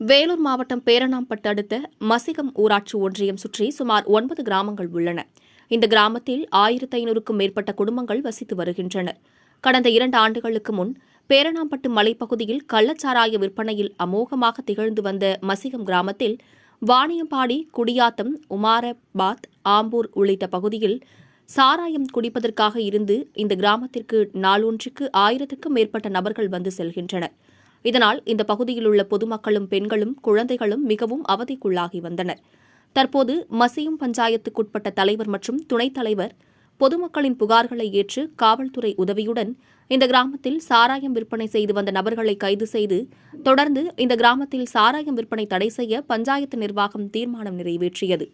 வேலூர் மாவட்டம் பேரணாம்பட்டு அடுத்த மசிகம் ஊராட்சி ஒன்றியம் சுற்றி சுமார் ஒன்பது கிராமங்கள் உள்ளன. இந்த கிராமத்தில் ஆயிரத்து ஐநூறுக்கும் மேற்பட்ட குடும்பங்கள் வசித்து வருகின்றனர். கடந்த இரண்டு ஆண்டுகளுக்கு முன் பேரணாம்பட்டு மலைப்பகுதியில் கள்ளச்சாராய விற்பனையில் அமோகமாக திகழ்ந்து வந்த மசிகம் கிராமத்தில் வாணியம்பாடி குடியாத்தம் உமாரபாத் ஆம்பூர் உள்ளிட்ட பகுதியில் சாராயம் குடிப்பதற்காக இருந்து இந்த கிராமத்திற்கு நாளொன்றுக்கு ஆயிரத்துக்கும் மேற்பட்ட நபர்கள் வந்து செல்கின்றனர். இதனால் இந்த பகுதியில் உள்ள பொதுமக்களும் பெண்களும் குழந்தைகளும் மிகவும் அவதிக்குள்ளாகி வந்தனர். தற்போது மசியும் பஞ்சாயத்துக்குட்பட்ட தலைவர் மற்றும் துணைத் தலைவர் பொதுமக்களின் புகார்களை ஏற்று காவல்துறை உதவியுடன் இந்த கிராமத்தில் சாராயம் விற்பனை செய்து வந்த நபர்களை கைது செய்து தொடர்ந்து இந்த கிராமத்தில் சாராயம் விற்பனை தடை செய்ய பஞ்சாயத்து நிர்வாகம் தீர்மானம் நிறைவேற்றியது.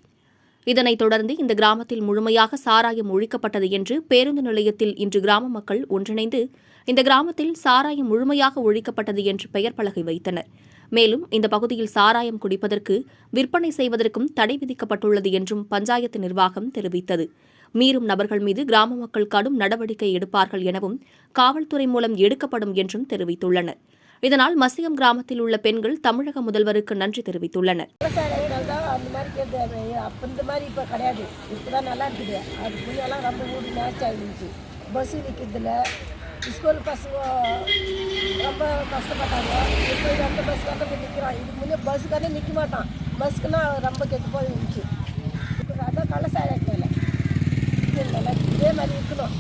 இதனைத் தொடர்ந்து இந்த கிராமத்தில் முழுமையாக சாராயம் ஒழிக்கப்பட்டது என்று பேருந்து நிலையத்தில் இன்று கிராம மக்கள் ஒன்றிணைந்து இந்த கிராமத்தில் சாராயம் முழுமையாக ஒழிக்கப்பட்டது என்று பெயர் பலகை வைத்தனர். மேலும் இந்த பகுதியில் சாராயம் குடிப்பதற்கு விற்பனை செய்வதற்கும் தடை விதிக்கப்பட்டுள்ளது என்றும் பஞ்சாயத்து நிர்வாகம் தெரிவித்தது. மீறும் நபர்கள் மீது கிராம மக்கள் கடும் நடவடிக்கை எடுப்பார்கள் எனவும் காவல்துறை மூலம் எடுக்கப்படும் என்றும் தெரிவித்துள்ளனர். இதனால் மசியம் கிராமத்தில் உள்ள பெண்கள் தமிழக முதல்வருக்கு நன்றி தெரிவித்துள்ளனர். விவசாயிகள் அந்த மாதிரி அப்போ இந்த மாதிரி இப்போ கிடையாது. தான் நல்லா இருக்குது. அது ரொம்ப ஆகிருந்துச்சு பஸ்ஸு நிற்கிறதுல ஸ்கூல் பசங்க ரொம்ப கஷ்டப்பட்டாங்க. இப்போ எந்த பஸ்ஸுக்காக போய் நிற்கிறான் இது முன்னே பஸ்ஸுக்காரே நிற்க மாட்டான். பஸ்ஸுக்குன்னா ரொம்ப கெட்டு போய் இருந்துச்சு இப்போ அதான் கள்ளசாயம் இல்லை. இதே மாதிரி இருக்கணும்.